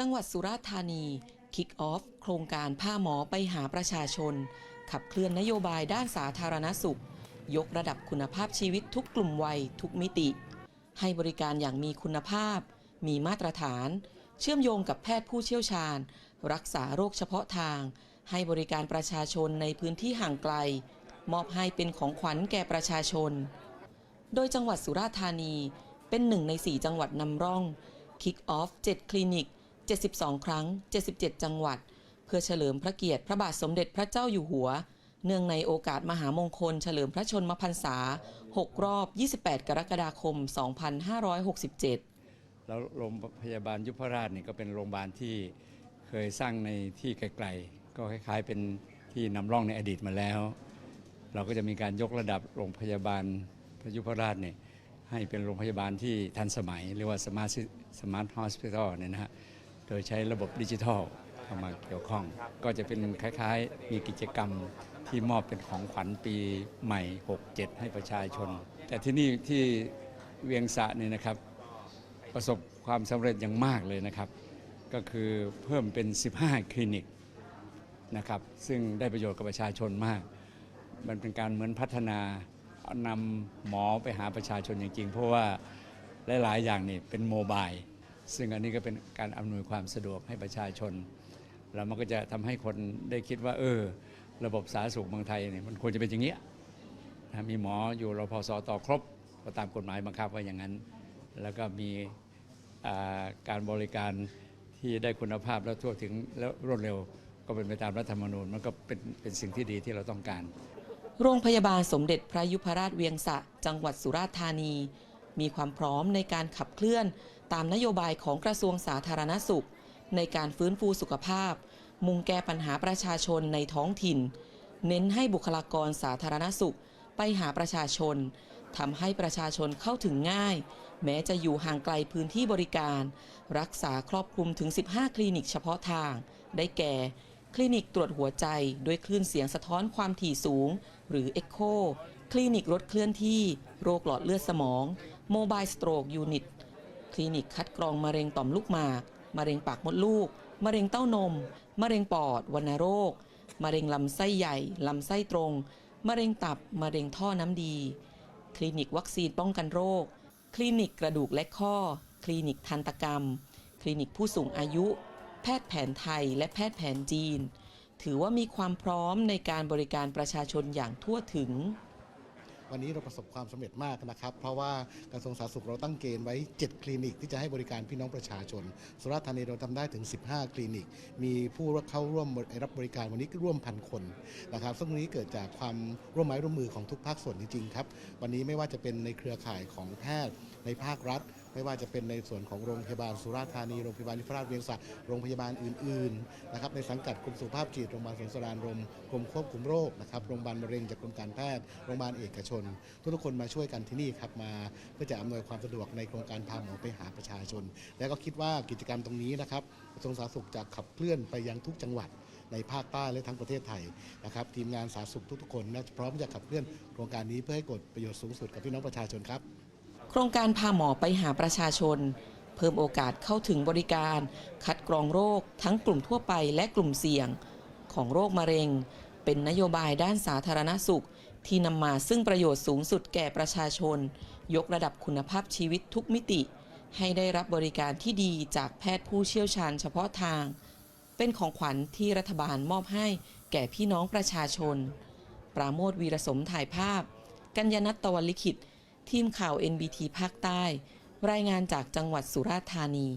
จังหวัดสุราษฎร์ธานีคิกออฟโครงการผ้าหมอไปหาประชาชน ขับเคลื่อนนโยบายด้านสาธารณสุข ยกระดับคุณภาพชีวิตทุกกลุ่มวัยทุกมิติ ให้บริการอย่างมีคุณภาพ มีมาตรฐาน เชื่อมโยงกับแพทย์ผู้เชี่ยวชาญ รักษาโรคเฉพาะทาง ให้บริการประชาชนในพื้นที่ห่างไกล มอบให้เป็นของขวัญแก่ประชาชน โดยจังหวัดสุราษฎร์ธานีเป็นหนึ่งใน4จังหวัดนำร่อง Kick Off 7คลินิก 72 ครั้ง 77 จังหวัด เพื่อเฉลิมพระเกียรติพระบาทสมเด็จพระเจ้าอยู่หัว เนื่องในโอกาสมหามงคล เฉลิมพระชนมพรรษา 6 รอบ 28 กรกฎาคม 2567 แล้วโรงพยาบาลยุพราชนี่ก็เป็นโรงพยาบาลที่เคยสร้างในที่ไกลๆ ก็คล้ายๆเป็นที่นำร่องในอดีตมาแล้ว เราก็จะมีการยกระดับโรงพยาบาลพระยุพราชเนี่ยให้เป็นโรงพยาบาลที่ทันสมัย เรียกว่าสมาร์ทสมาร์ทฮอสพิทอลเนี่ยนะฮะ โดยใช้ระบบดิจิทัลเข้ามาเกี่ยวข้อง ก็จะเป็นคล้ายๆ มีกิจกรรมที่มอบเป็นของขวัญปีใหม่ 67 ให้ประชาชน แต่ที่นี่ที่เวียงสะเนี่ยนะครับ ประสบความสำเร็จอย่างมากเลยนะครับ ก็คือเพิ่มเป็น 15 คลินิกนะครับ ซึ่งได้ประโยชน์กับประชาชนมาก มันเป็นการเหมือนพัฒนานำหมอไปหาประชาชนจริงๆ เพราะว่าหลายๆ อย่างนี่เป็นโมบาย ซึ่งอันนี้ก็เป็นการอำนวยความสะดวกให้ประชาชน แล้วมันก็จะทำให้คนได้คิดว่า เออ ระบบสาธารณสุขเมืองไทยเนี่ยมันควรจะเป็นอย่างเงี้ยนะมีหมออยู่รพสต่อครบก็ตามกฎหมายบังคับไว้อย่างนั้น แล้วก็มีการบริการที่ได้คุณภาพและทั่วถึงและรวดเร็วก็เป็นไปตามรัฐธรรมนูญมันก็เป็นเป็นสิ่งที่ดีที่เราต้องการ โรงพยาบาลสมเด็จพระยุพราชเวียงสะ จังหวัดสุราษฎร์ธานี มีความพร้อมในการขับเคลื่อน ตามนโยบายของกระทรวงสาธารณสุข ในการฟื้นฟูสุขภาพ มุ่งแก้ปัญหาประชาชนในท้องถิ่น เน้นให้บุคลากรสาธารณสุขไปหาประชาชนทำให้ประชาชนเข้าถึงง่าย แม้จะอยู่ห่างไกลพื้นที่บริการ รักษาครอบคลุมถึง 15 คลินิกเฉพาะทาง ได้แก่ คลินิกตรวจหัวใจด้วยคลื่นเสียงสะท้อนความถี่สูง หรือ Echo คคลินิกรถเคลื่อนที่ โรคหลอดเลือดสมอง Mobile Stroke Unit คลินิกคัดกรองมะเร็งต่อมลูกหมาก มะเร็งปากมดลูก มะเร็งเต้านม มะเร็งปอดวัณโรค มะเร็งลำไส้ใหญ่ ลำไส้ตรง มะเร็งตับ มะเร็งท่อน้ำดี คลินิกวัคซีนป้องกันโรค คลินิกกระดูกและข้อ คลินิกทันตกรรม คลินิกผู้สูงอายุ แพทย์แผนไทยและแพทย์แผนจีน ถือว่ามีความพร้อมในการบริการประชาชนอย่างทั่วถึง วันนี้เราประสบความสำเร็จมากนะครับ เพราะว่ากระทรวงสาธารณสุขเราตั้งเกณฑ์ไว้ 7 คลินิก ที่จะให้บริการพี่น้องประชาชน สุราษฎร์ธานีเราทำได้ถึง 15 คลินิก มีผู้เข้าร่วมรับบริการวันนี้ร่วมพันคนนะครับซึ่งนี้เกิดจากความร่วมไม้ร่วมมือของทุกภาคส่วนจริงๆครับ วันนี้ไม่ว่าจะเป็นในเครือข่ายของแพทย์ในภาครัฐ ไม่ว่าจะเป็นในส่วนของโรงพยาบาลสุราษฎร์ธานีโรงพยาบาลนิพราชเวียงสะโรงพยาบาลอื่นๆนะครับในสังกัดกรมสุขภาพจิตโรงพยาบาลสวนสรานรมกรมควบคุมโรคนะครับโรงพยาบาลมะเร็งจากกรมการแพทย์โรงพยาบาลเอกชน ทุกๆคนมาช่วยกันที่นี่ครับมาเพื่อจะอำนวยความสะดวกในโครงการพาหมอไปหาประชาชน และก็คิดว่ากิจกรรมตรงนี้นะครับกระทรวงสาธารณสุขจะขับเคลื่อนไปยังทุกจังหวัดในภาคใต้และทั้งประเทศไทยนะครับทีมงานสาธารณสุขทุกๆคนนะพร้อมจะขับเคลื่อนโครงการนี้เพื่อให้เกิดประโยชน์สูงสุดกับพี่น้องประชาชนครับ ครงการพาหมอไปหาประชาชน เพิ่มโอกาสเข้าถึงบริการ คัดกรองโรค ทั้งกลุ่มทั่วไปและกลุ่มเสี่ยง ของโรคมะเร็ง เป็นนโยบายด้านสาธารณสุข ที่นำมาซึ่งประโยชน์สูงสุดแก่ประชาชน ยกระดับคุณภาพชีวิตทุกมิติ ให้ได้รับบริการที่ดีจากแพทย์ผู้เชี่ยวชาญเฉพาะทาง เป็นของขวัญที่รัฐบาลมอบให้แก่พี่น้องประชาชน ปราโมทวีรสมถ่ายภาพ กัญญนัทตวันลิขิต ทีมข่าว NBT ภาคใต้ รายงานจากจังหวัดสุราษฎร์ธานี